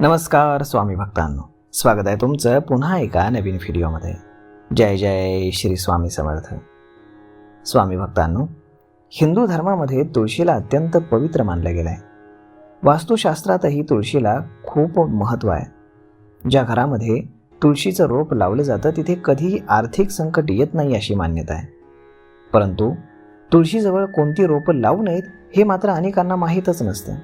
नमस्कार स्वामी भक्तांनो. स्वागत आहे तुमचं पुन्हा एका नवीन व्हिडिओमध्ये. जय जय श्री स्वामी समर्थ. स्वामी भक्तांनो हिंदू धर्मामध्ये तुळशीला अत्यंत पवित्र मानलं गेलं आहे. वास्तुशास्त्रातही तुळशीला खूप महत्त्व आहे. ज्या घरामध्ये तुळशीचं रोप लावलं जातं तिथे कधीही आर्थिक संकट येत नाही अशी मान्यता आहे. परंतु तुळशीजवळ कोणती रोपं लावू नयेत हे मात्र अनेकांना माहीतच नसतं.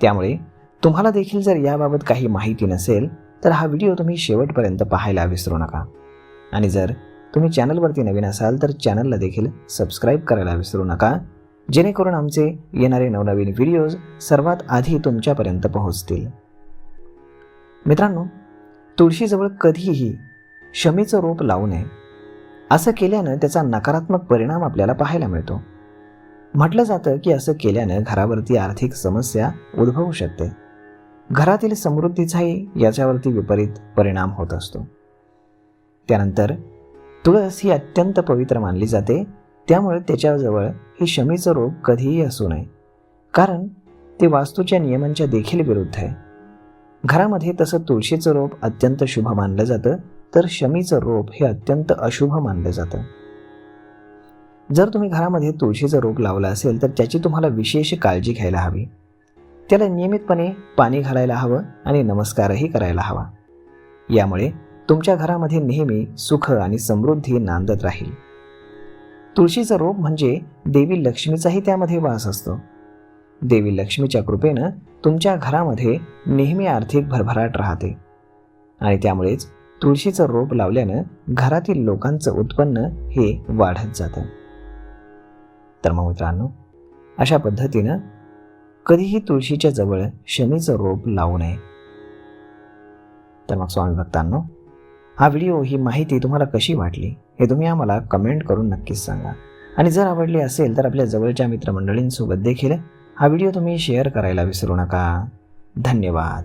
त्यामुळे तुम्हाला देखील जर याबाबत काही माहिती नसेल तर हा व्हिडिओ तुम्ही शेवटपर्यंत पाहायला विसरू नका. आणि जर तुम्ही चॅनलवरती नवीन असाल तर चॅनलला देखील सबस्क्राईब करायला विसरू नका. जेणेकरून आमचे येणारे नवनवीन व्हिडिओज सर्वात आधी तुमच्यापर्यंत पोहोचतील. मित्रांनो तुळशीजवळ कधीही शमीचं रोप लावू नये. असं केल्यानं त्याचा नकारात्मक परिणाम आपल्याला पाहायला मिळतो. म्हटलं जातं की असं केल्यानं घरावरती आर्थिक समस्या उद्भवू शकते. घरातील समृद्धीचाही याच्यावरती विपरीत परिणाम होत असतो. त्यानंतर तुळस ही अत्यंत पवित्र मानली जाते. त्यामुळे त्याच्याजवळ हे शमीचं रोप कधीही असू नये. कारण ते वास्तूच्या नियमांच्या देखील विरुद्ध आहे. घरामध्ये तसं तुळशीचं रोप अत्यंत शुभ मानलं जातं. तर शमीचं रोप हे अत्यंत अशुभ मानलं जातं. जर तुम्ही घरामध्ये तुळशीचं रोप लावलं असेल तर त्याची तुम्हाला विशेष काळजी घ्यायला हवी. त्याला नियमितपणे पाणी घालायला हवं आणि नमस्कारही करायला हवा. यामुळे तुमच्या घरामध्ये नेहमी सुख आणि समृद्धी नांदत राहील. तुळशीचं रोप म्हणजे देवी लक्ष्मीचाही त्यामध्ये वास असतो. देवी लक्ष्मीच्या कृपेनं तुमच्या घरामध्ये नेहमी आर्थिक भरभराट राहते. आणि त्यामुळेच तुळशीचं रोप लावल्यानं घरातील लोकांचं उत्पन्न हे वाढत जातं. तर मग मित्रांनो अशा पद्धतीनं कधीही तुळशीच्या जवळ शमीचं रोप लावू नये. तर मग स्वामी भक्तांनो हा व्हिडिओ ही माहिती तुम्हाला कशी वाटली हे तुम्ही आम्हाला कमेंट करून नक्कीच सांगा. आणि जर आवडली असेल तर आपल्या जवळच्या मित्रमंडळींसोबत देखील हा व्हिडिओ तुम्ही शेअर करायला विसरू नका. धन्यवाद.